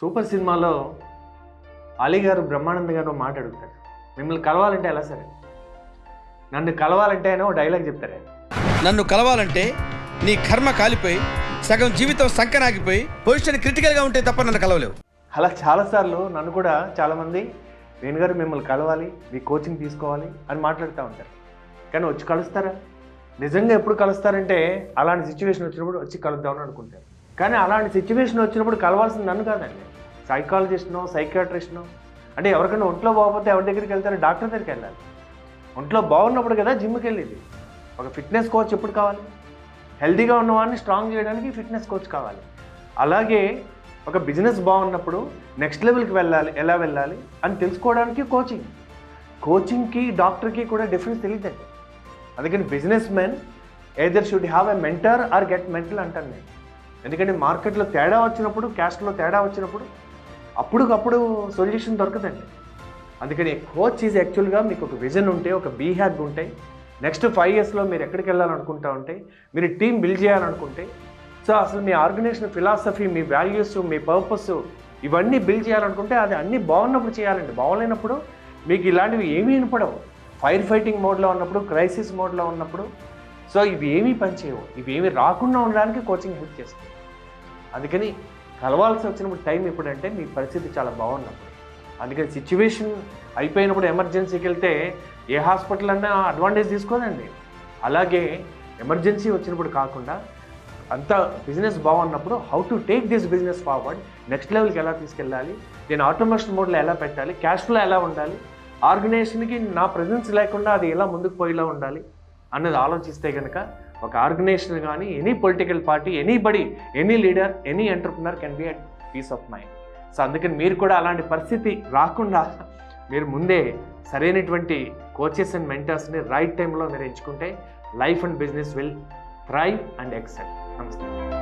Super సినిమాలో అలీ గారు బ్రహ్మానంద్ గారు మాట అడుగుతారు. మిమ్మల్ని కలవాలంటే ఎలా సరే? నన్ను కలవాలంటే ఆయన డైలాగ్ చెప్తారు నన్ను కలవాలంటే నీ కర్మ కాలిపోయి సగం జీవితం సంకనాగిపోయి పొజిషన్ క్రిటికల్గా ఉంటే తప్ప నన్ను కలవలేవు. అలా చాలాసార్లు నన్ను కూడా చాలామంది వేణుగారు మిమ్మల్ని కలవాలి మీ కోచింగ్ తీసుకోవాలి అని మాట్లాడుతూ ఉంటారు. కానీ వచ్చి కలుస్తారా? నిజంగా ఎప్పుడు కలుస్తారంటే అలాంటి సిచ్యువేషన్ వచ్చినప్పుడు వచ్చి కలుద్దామని అనుకుంటారు. కానీ అలాంటి సిచ్యువేషన్ వచ్చినప్పుడు కలవాల్సింది నన్ను కాదండి. సైకాలజిస్ట్నో సైకాట్రిస్ట్నో అంటే ఎవరికైనా ఒంట్లో బాగోపోతే ఎవరి దగ్గరికి వెళ్తారు? డాక్టర్ దగ్గరికి వెళ్ళాలి. ఒంట్లో బాగున్నప్పుడు కదా జిమ్కి వెళ్ళేది ఒక ఫిట్నెస్ కోచ్ ఎప్పుడు కావాలి? హెల్దీగా ఉన్నవాడిని స్ట్రాంగ్ చేయడానికి ఫిట్నెస్ కోచ్ కావాలి. అలాగే ఒక బిజినెస్ బాగున్నప్పుడు నెక్స్ట్ లెవెల్కి వెళ్ళాలి. ఎలా వెళ్ళాలి? అని తెలుసుకోవడానికి కోచింగ్ కోచింగ్కి డాక్టర్కి కూడా డిఫరెన్స్ తెలియదండి అందుకని business men either should have a mentor or get mental అంటాను నేను. ఎందుకంటే మార్కెట్లో తేడా వచ్చినప్పుడు క్యాస్ట్లో తేడా వచ్చినప్పుడు అప్పుడుకప్పుడు సొల్యూషన్ దొరకదండి. అందుకని కోచ్ ఈజ్ యాక్చువల్గా మీకు ఒక విజన్ ఉంటే ఒక బీ హ్యాక్ ఉంటే నెక్స్ట్ ఫైవ్ ఇయర్స్లో మీరు ఎక్కడికి వెళ్ళాలనుకుంటా ఉంటే మీరు టీం బిల్డ్ చేయాలనుకుంటే సో అసలు మీ ఆర్గనైజేషన్ ఫిలాసఫీ మీ వాల్యూస్ మీ పర్పస్ ఇవన్నీ బిల్డ్ చేయాలనుకుంటే అది అన్నీ బాగున్నప్పుడు చేయాలండి. బాగోలేనప్పుడు మీకు ఇలాంటివి ఏమీ వినపడవు. ఫైర్ ఫైటింగ్ మోడ్లో ఉన్నప్పుడు క్రైసిస్ మోడ్లో ఉన్నప్పుడు సో ఇవి ఏమీ పనిచేయవు. ఇవి ఏమీ రాకుండా ఉండడానికి కోచింగ్ హెల్ప్ చేస్తుంది. అందుకని కలవాల్సి వచ్చినప్పుడు టైం ఎప్పుడంటే మీ పరిస్థితి చాలా బాగున్నప్పుడు అందుకని సిచ్యువేషన్ అయిపోయినప్పుడు ఎమర్జెన్సీకి వెళ్తే ఏ హాస్పిటల్ అన్నా అడ్వాంటేజ్ తీసుకోదండి. అలాగే ఎమర్జెన్సీ వచ్చినప్పుడు కాకుండా అంత బిజినెస్ బాగున్నప్పుడు how to take this business forward next లెవెల్కి ఎలా తీసుకెళ్ళాలి నేను ఆటోమేషన్ మోడ్లో ఎలా పెట్టాలి క్యాష్ ఫ్లో ఎలా ఉండాలి ఆర్గనైజేషన్కి నా ప్రజెన్స్ లేకుండా అది ఎలా ముందుకు పోయేలా ఉండాలి అన్నది ఆలోచిస్తే కనుక ఒక ఆర్గనైజేషన్ కానీ any political party any body any leader any entrepreneur can be at peace of mind. So అందుకని మీరు కూడా అలాంటి పరిస్థితి రాకుండా మీరు ముందే సరైనటువంటి కోచెస్ అండ్ మెంటర్స్ని రైట్ టైంలో మీరు ఎంచుకుంటే life and business will thrive and excel. నమస్తే.